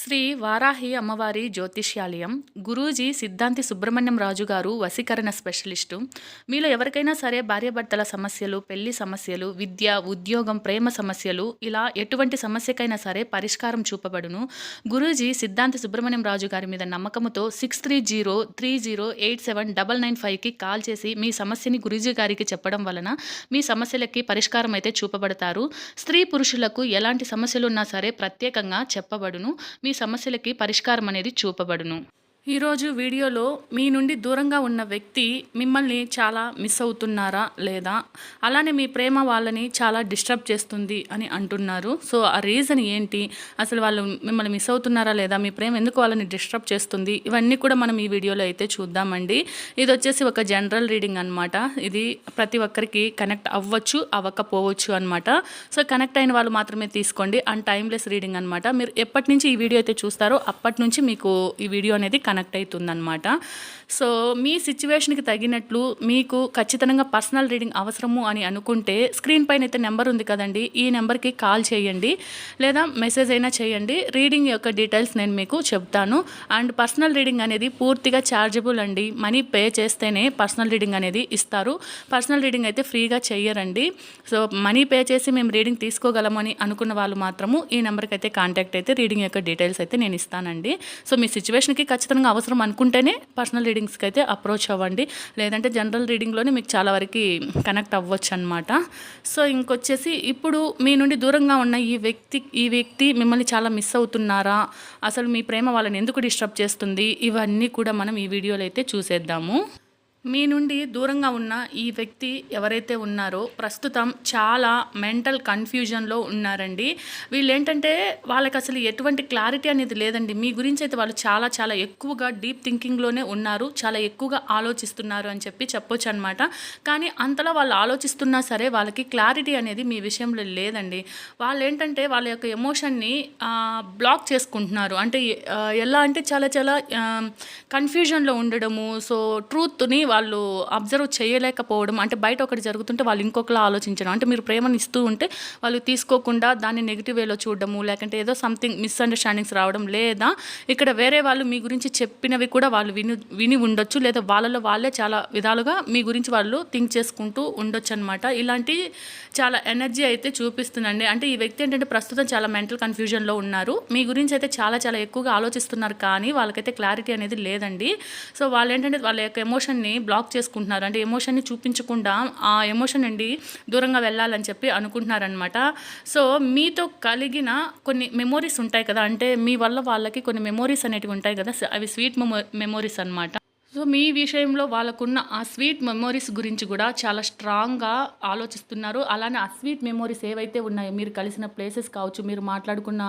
శ్రీ వారాహి అమ్మవారి జ్యోతిష్యాలయం గురూజీ సిద్ధాంతి సుబ్రహ్మణ్యం రాజు గారు వశీకరణ స్పెషలిస్టు. మీలో ఎవరికైనా సరే భార్యాభర్తల సమస్యలు పెళ్ళి సమస్యలు విద్య ఉద్యోగం ప్రేమ సమస్యలు ఇలా ఎటువంటి సమస్యకైనా సరే పరిష్కారం చూపబడును. గురూజీ సిద్ధాంతి సుబ్రహ్మణ్యం రాజు గారి మీద నమ్మకంతో six three zero three zero eight seven double nine ఫైవ్కి కాల్ చేసి మీ సమస్యని గురూజీ గారికి చెప్పడం వలన మీ సమస్యలకి పరిష్కారం అయితే చూపబడతారు. స్త్రీ పురుషులకు ఎలాంటి సమస్యలు ఉన్నా సరే ప్రత్యేకంగా చెప్పబడును. మీ సమస్యలకి పరిష్కారం అనేది చూపబడును. ఈరోజు వీడియోలో మీ నుండి దూరంగా ఉన్న వ్యక్తి మిమ్మల్ని చాలా మిస్ అవుతున్నారా లేదా? అలానే మీ ప్రేమ వాళ్ళని చాలా డిస్టర్బ్ చేస్తుంది అని అంటున్నారు. సో ఆ రీజన్ ఏంటి? అసలు వాళ్ళు మిమ్మల్ని మిస్ అవుతున్నారా లేదా? మీ ప్రేమ ఎందుకు వాళ్ళని డిస్టర్బ్ చేస్తుంది? ఇవన్నీ కూడా మనం ఈ వీడియోలో అయితే చూద్దామండి. ఇది వచ్చేసి ఒక జనరల్ రీడింగ్ అనమాట ఇది ప్రతి ఒక్కరికి కనెక్ట్ అవ్వచ్చు అవ్వకపోవచ్చు అనమాట సో కనెక్ట్ అయిన వాళ్ళు మాత్రమే తీసుకోండి. అండ్ టైమ్లెస్ రీడింగ్ అనమాట మీరు ఎప్పటి నుంచి ఈ వీడియో అయితే చూస్తారో అప్పటి నుంచి మీకు ఈ వీడియో అనేది కనెక్ట్ కనెక్ట్ అవుతుందన్నమాట సో మీ సిచ్యువేషన్కి తగినట్లు మీకు ఖచ్చితంగా పర్సనల్ రీడింగ్ అవసరము అని అనుకుంటే స్క్రీన్ పైన అయితే నెంబర్ ఉంది కదండి ఈ నెంబర్కి కాల్ చేయండి. లేదా మెసేజ్ అయినా చేయండి రీడింగ్ యొక్క డీటెయిల్స్ నేను మీకు చెప్తాను. అండ్ పర్సనల్ రీడింగ్ అనేది పూర్తిగా ఛార్జబుల్ అండి. మనీ పే చేస్తేనే పర్సనల్ రీడింగ్ అనేది ఇస్తారు. పర్సనల్ రీడింగ్ అయితే ఫ్రీగా చెయ్యరండి సో మనీ పే చేసి మేము రీడింగ్ తీసుకోగలమని అనుకున్న వాళ్ళు మాత్రము ఈ నెంబర్కి అయితే కాంటాక్ట్ అయితే రీడింగ్ యొక్క డీటెయిల్స్ అయితే నేను ఇస్తానండి. సో మీ సిచ్యువేషన్కి ఖచ్చితంగా అవసరం అనుకుంటేనే పర్సనల్ రీడింగ్స్కి అయితే అప్రోచ్ అవ్వండి. లేదంటే జనరల్ రీడింగ్లోనే మీకు చాలా వరకు కనెక్ట్ అవ్వచ్చు అనమాట సో ఇంకొచ్చేసి ఇప్పుడు మీ నుండి దూరంగా ఉన్న ఈ వ్యక్తి ఈ వ్యక్తి మిమ్మల్ని చాలా మిస్ అవుతున్నారా? అసలు మీ ప్రేమ వాళ్ళని ఎందుకు డిస్టర్బ్ చేస్తుంది? ఇవన్నీ కూడా మనం ఈ వీడియోలో అయితే చూసేద్దాము. మీ నుండి దూరంగా ఉన్న ఈ వ్యక్తి ఎవరైతే ఉన్నారో ప్రస్తుతం చాలా మెంటల్ కన్ఫ్యూజన్లో ఉన్నారండి. వీళ్ళు ఏంటంటే వాళ్ళకి అసలు ఎటువంటి క్లారిటీ అనేది లేదండి. మీ గురించి అయితే వాళ్ళు చాలా చాలా ఎక్కువగా డీప్ థింకింగ్లోనే ఉన్నారు. చాలా ఎక్కువగా ఆలోచిస్తున్నారు అని చెప్పి చెప్పొచ్చు అనమాట కానీ అంతలా వాళ్ళు ఆలోచిస్తున్నా సరే వాళ్ళకి క్లారిటీ అనేది మీ విషయంలో లేదండి. వాళ్ళు ఏంటంటే వాళ్ళ యొక్క ఎమోషన్ని బ్లాక్ చేసుకుంటున్నారు. అంటే ఎలా అంటే చాలా చాలా కన్ఫ్యూజన్లో ఉండడము సో ట్రూత్ని వాళ్ళు అబ్జర్వ్ చేయలేకపోవడం అంటే బయట ఒకటి జరుగుతుంటే వాళ్ళు ఇంకొకలా ఆలోచించడం. అంటే మీరు ప్రేమను ఇస్తూ ఉంటే వాళ్ళు తీసుకోకుండా దాన్ని నెగిటివ్ వేలో చూడడము లేకంటే ఏదో సంథింగ్ మిస్అండర్స్టాండింగ్స్ రావడం లేదా ఇక్కడ వేరే వాళ్ళు మీ గురించి చెప్పినవి కూడా వాళ్ళు విని విని ఉండొచ్చు లేదా వాళ్ళలో వాళ్ళే చాలా విధాలుగా మీ గురించి వాళ్ళు థింక్ చేసుకుంటూ ఉండొచ్చు అనమాట ఇలాంటి చాలా ఎనర్జీ అయితే చూపిస్తుందండి. అంటే ఈ వ్యక్తి ఏంటంటే ప్రస్తుతం చాలా మెంటల్ కన్ఫ్యూజన్లో ఉన్నారు. మీ గురించి అయితే చాలా చాలా ఎక్కువగా ఆలోచిస్తున్నారు కానీ వాళ్ళకైతే క్లారిటీ అనేది లేదండి. సో వాళ్ళు ఏంటంటే వాళ్ళ యొక్క ఎమోషన్ని బ్లాక్ చేసుకుంటున్నారు. అంటే ఎమోషన్ని చూపించకుండా ఆ ఎమోషన్ నుండి దూరంగా వెళ్ళాలని చెప్పి అనుకుంటున్నారనమాట సో మీతో కలిగిన కొన్ని మెమోరీస్ ఉంటాయి కదా అంటే మీ వల్ల వాళ్ళకి కొన్ని మెమోరీస్ అనేటివి ఉంటాయి కదా అవి స్వీట్ మెమో మెమోరీస్ అనమాట సో మీ విషయంలో వాళ్ళకున్న ఆ స్వీట్ మెమోరీస్ గురించి కూడా చాలా స్ట్రాంగ్గా ఆలోచిస్తున్నారు. అలానే ఆ స్వీట్ మెమోరీస్ ఏవైతే ఉన్నాయో మీరు కలిసిన ప్లేసెస్ కావచ్చు మీరు మాట్లాడుకున్న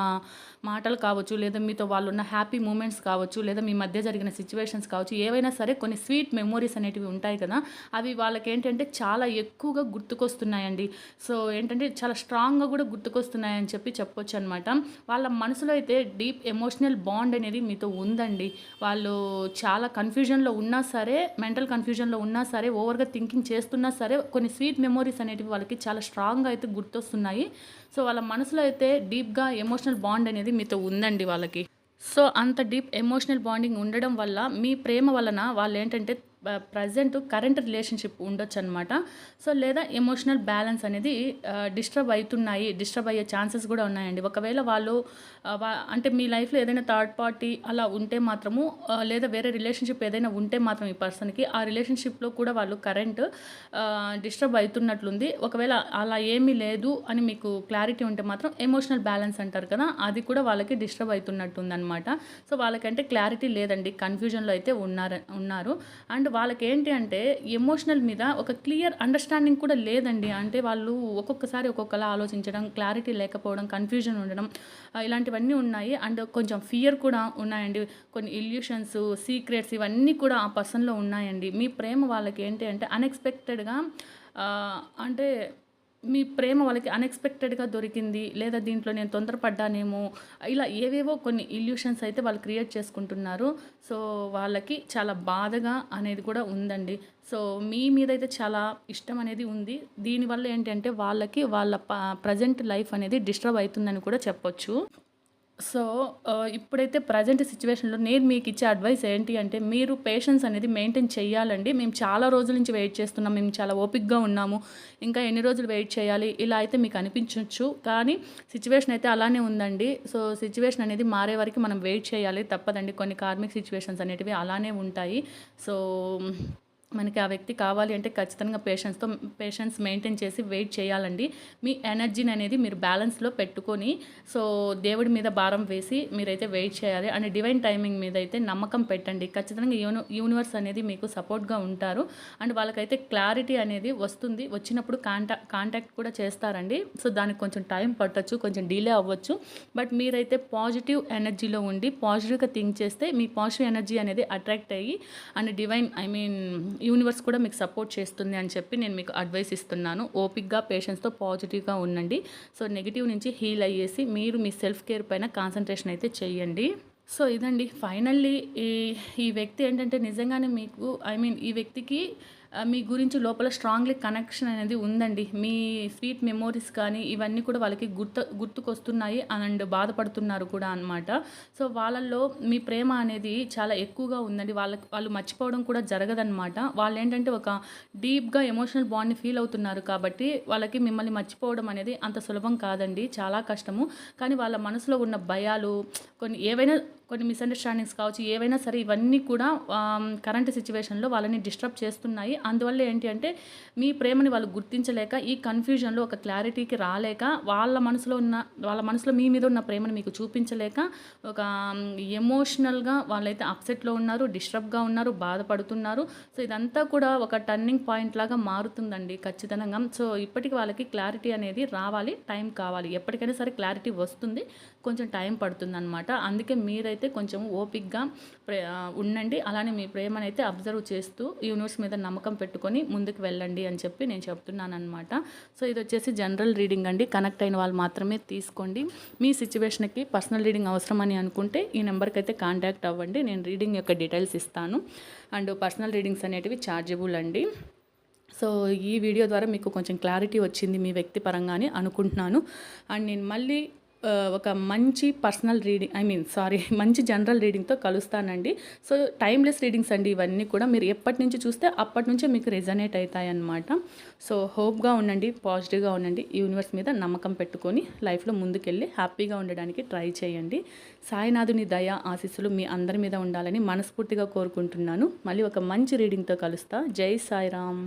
మాటలు కావచ్చు లేదా మీతో వాళ్ళు ఉన్న హ్యాపీ మూమెంట్స్ కావచ్చు లేదా మీ మధ్య జరిగిన సిచ్యువేషన్స్ కావచ్చు ఏవైనా సరే కొన్ని స్వీట్ మెమోరీస్ అనేటివి ఉంటాయి కదా అవి వాళ్ళకి ఏంటంటే చాలా ఎక్కువగా గుర్తుకొస్తున్నాయండి. సో ఏంటంటే చాలా స్ట్రాంగ్గా కూడా గుర్తుకొస్తున్నాయని చెప్పి చెప్పొచ్చు అనమాట వాళ్ళ మనసులో అయితే డీప్ ఎమోషనల్ బాండ్ అనేది మీతో ఉందండి. వాళ్ళు చాలా కన్ఫ్యూజన్లో ఉన్నా సరే మెంటల్ కన్ఫ్యూజన్లో ఉన్నా సరే ఓవర్గా థింకింగ్ చేస్తున్నా సరే కొన్ని స్వీట్ మెమోరీస్ అనేటివి వాళ్ళకి చాలా స్ట్రాంగ్గా అయితే గుర్తొస్తున్నాయి. సో వాళ్ళ మనసులో అయితే డీప్గా ఎమోషనల్ బాండ్ అనేది మీతో ఉందండి వాళ్ళకి. సో అంత డీప్ ఎమోషనల్ బాండింగ్ ఉండడం వల్ల మీ ప్రేమ వలన వాళ్ళు ఏంటంటే ప్రజెంట్ కరెంట్ రిలేషన్షిప్ ఉండొచ్చు అనమాట సో లేదా ఎమోషనల్ బ్యాలెన్స్ అనేది డిస్టర్బ్ అవుతున్నాయి డిస్టర్బ్ అయ్యే ఛాన్సెస్ కూడా ఉన్నాయండి. ఒకవేళ వాళ్ళు అంటే మీ లైఫ్లో ఏదైనా థర్డ్ పార్టీ అలా ఉంటే మాత్రము లేదా వేరే రిలేషన్షిప్ ఏదైనా ఉంటే మాత్రం ఈ పర్సన్కి ఆ రిలేషన్షిప్లో కూడా వాళ్ళు కరెంట్ డిస్టర్బ్ అవుతున్నట్లుంది. ఒకవేళ అలా ఏమీ లేదు అని మీకు క్లారిటీ ఉంటే మాత్రం ఎమోషనల్ బ్యాలెన్స్ అంటారు కదా అది కూడా వాళ్ళకి డిస్టర్బ్ అవుతున్నట్టుంది అనమాట సో వాళ్ళకంటే క్లారిటీ లేదండి కన్ఫ్యూజన్లో అయితే ఉన్నారు ఉన్నారు. అండ్ అండ్ వాళ్ళకి ఏంటి అంటే ఎమోషనల్ మీద ఒక క్లియర్ అండర్స్టాండింగ్ కూడా లేదండి. అంటే వాళ్ళు ఒక్కొక్కసారి ఒక్కొక్కలా ఆలోచించడం క్లారిటీ లేకపోవడం కన్ఫ్యూజన్ ఉండడం ఇలాంటివన్నీ ఉన్నాయి. అండ్ కొంచెం ఫియర్ కూడా ఉన్నాయండి. కొన్ని ఇల్యూషన్స్ సీక్రెట్స్ ఇవన్నీ కూడా ఆ పర్సన్లో ఉన్నాయండి. మీ ప్రేమ వాళ్ళకి ఏంటి అంటే అన్ఎక్స్పెక్టెడ్గా అంటే మీ ప్రేమ వాళ్ళకి అన్ఎక్స్పెక్టెడ్గా దొరికింది లేదా దీంట్లో నేను తొందరపడ్డానేమో ఇలా ఏవేవో కొన్ని ఇల్యూషన్స్ అయితే వాళ్ళు క్రియేట్ చేసుకుంటున్నారు. సో వాళ్ళకి చాలా బాధగా అనేది కూడా ఉందండి. సో మీ మీద అయితే చాలా ఇష్టం అనేది ఉంది. దీనివల్ల ఏంటంటే వాళ్ళకి వాళ్ళ ప్రజెంట్ లైఫ్ అనేది డిస్టర్బ్ అవుతుందని కూడా చెప్పొచ్చు. సో ఇప్పుడైతే ప్రజెంట్ సిచ్యువేషన్లో నేను మీకు ఇచ్చే అడ్వైస్ ఏంటి అంటే మీరు పేషెన్స్ అనేది మెయింటైన్ చేయాలండి మేము చాలా రోజుల నుంచి వెయిట్ చేస్తున్నాం. మేము చాలా ఓపిక్గా ఉన్నాము. ఇంకా ఎన్ని రోజులు వెయిట్ చేయాలి? ఇలా అయితే మీకు అనిపించవచ్చు కానీ సిచ్యువేషన్ అయితే అలానే ఉందండి. సో సిచ్యువేషన్ అనేది మారే వరకు మనం వెయిట్ చేయాలి తప్పదండి. కొన్ని కార్మిక్ సిచ్యువేషన్స్ అనేటివి అలానే ఉంటాయి. సో మనకి ఆ వ్యక్తి కావాలి అంటే ఖచ్చితంగా పేషెన్స్తో పేషెన్స్ మెయింటైన్ చేసి వెయిట్ చేయాలండి. మీ ఎనర్జీని అనేది మీరు బ్యాలెన్స్లో పెట్టుకొని సో దేవుడి మీద భారం వేసి మీరైతే వెయిట్ చేయాలి. అండ్ డివైన్ టైమింగ్ మీద అయితే నమ్మకం పెట్టండి. ఖచ్చితంగా యూని యూనివర్స్ అనేది మీకు సపోర్ట్గా ఉంటారు. అండ్ వాళ్ళకైతే క్లారిటీ అనేది వస్తుంది. వచ్చినప్పుడు కాంటా కాంటాక్ట్ కూడా చేస్తారండి. సో దానికి కొంచెం టైం పట్టచ్చు కొంచెం డిలే అవ్వచ్చు. బట్ మీరైతే పాజిటివ్ ఎనర్జీలో ఉండి పాజిటివ్గా థింక్ చేస్తే మీ పాజిటివ్ ఎనర్జీ అనేది అట్రాక్ట్ అయ్యి and divine I mean universe కూడా మీకు సపోర్ట్ చేస్తుంది అని చెప్పి నేను మీకు అడ్వైస్ ఇస్తున్నాను. ఓపిక్గా పేషెన్స్తో పాజిటివ్గా ఉండండి. సో నెగిటివ్ నుంచి హీల్ అయ్యేసి మీరు మీ సెల్ఫ్ కేర్ పైన కాన్సన్ట్రేషన్ అయితే చేయండి. సో ఇదండి. ఫైనల్లీ ఈ ఈ వ్యక్తి ఏంటంటే నిజంగానే మీకు ఐ మీన్ ఈ వ్యక్తికి మీ గురించి లోపల స్ట్రాంగ్లీ కనెక్షన్ అనేది ఉందండి. మీ స్వీట్ మెమోరీస్ కానీ ఇవన్నీ కూడా వాళ్ళకి గుర్తు గుర్తుకొస్తున్నాయి అండ్ బాధపడుతున్నారు కూడా అన్నమాట. సో వాళ్ళల్లో మీ ప్రేమ అనేది చాలా ఎక్కువగా ఉందండి. వాళ్ళకి వాళ్ళు మర్చిపోవడం కూడా జరగదన్నమాట. వాళ్ళు ఏంటంటే ఒక డీప్గా ఎమోషనల్ బాండ్ని ఫీల్ అవుతున్నారు కాబట్టి వాళ్ళకి మిమ్మల్ని మర్చిపోవడం అనేది అంత సులభం కాదండి. చాలా కష్టము. కానీ వాళ్ళ మనసులో ఉన్న భయాలు కొన్ని ఏవైనా కొన్ని మిస్అండర్స్టాండింగ్స్ కావచ్చు ఏవైనా సరే ఇవన్నీ కూడా కరెంట్ సిచ్యువేషన్లో వాళ్ళని డిస్టర్బ్ చేస్తున్నాయి. అందువల్ల ఏంటి అంటే మీ ప్రేమని వాళ్ళు గుర్తించలేక ఈ కన్ఫ్యూజన్లో ఒక క్లారిటీకి రాలేక వాళ్ళ మనసులో ఉన్న వాళ్ళ మనసులో మీ మీద ఉన్న ప్రేమను మీకు చూపించలేక ఒక ఎమోషనల్గా వాళ్ళైతే అప్సెట్లో ఉన్నారు డిస్టర్బ్గా ఉన్నారు బాధపడుతున్నారు. సో ఇదంతా కూడా ఒక టర్నింగ్ పాయింట్ లాగా మారుతుందండి ఖచ్చితంగా. సో ఇప్పటికి వాళ్ళకి క్లారిటీ అనేది రావాలి టైం కావాలి. ఎప్పటికైనా సరే క్లారిటీ వస్తుంది కొంచెం టైం పడుతుంది అనమాట అందుకే మీరైతే అయితే కొంచెం ఓపిక్గా ప్రే- ఉండండి. అలానే మీ ప్రేమను అయితే అబ్జర్వ్ చేస్తూ యూనివర్స్ మీద నమ్మకం పెట్టుకొని ముందుకు వెళ్ళండి అని చెప్పి నేను చెప్తున్నాను అనమాట సో ఇది వచ్చేసి జనరల్ రీడింగ్ అండి. కనెక్ట్ అయిన వాళ్ళు మాత్రమే తీసుకోండి. మీ సిచ్యువేషన్కి పర్సనల్ రీడింగ్ అవసరం అని అనుకుంటే ఈ నెంబర్కి అయితే కాంటాక్ట్ అవ్వండి. నేను రీడింగ్ యొక్క డీటెయిల్స్ ఇస్తాను. అండ్ పర్సనల్ రీడింగ్స్ అనేటివి ఛార్జబుల్ అండి. సో ఈ వీడియో ద్వారా మీకు కొంచెం క్లారిటీ వచ్చింది మీ వ్యక్తి పరంగా అనుకుంటున్నాను. అండ్ నేను మళ్ళీ ఒక మంచి personal reading I mean sorry మంచి జనరల్ రీడింగ్తో కలుస్తానండి. సో టైమ్లెస్ రీడింగ్స్ అండి ఇవన్నీ కూడా మీరు ఎప్పటి నుంచి చూస్తే అప్పటి నుంచే మీకు రెజనేట్ అవుతాయి అన్నమాట సో హోప్గా ఉండండి పాజిటివ్గా ఉండండి యూనివర్స్ మీద నమ్మకం పెట్టుకొని లైఫ్లో ముందుకెళ్ళి హ్యాపీగా ఉండడానికి ట్రై చేయండి. సాయినాథుని దయ ఆశీస్సులు మీ అందరి మీద ఉండాలని మనస్ఫూర్తిగా కోరుకుంటున్నాను. మళ్ళీ ఒక మంచి రీడింగ్తో కలుస్తా. జై సాయిరామ్.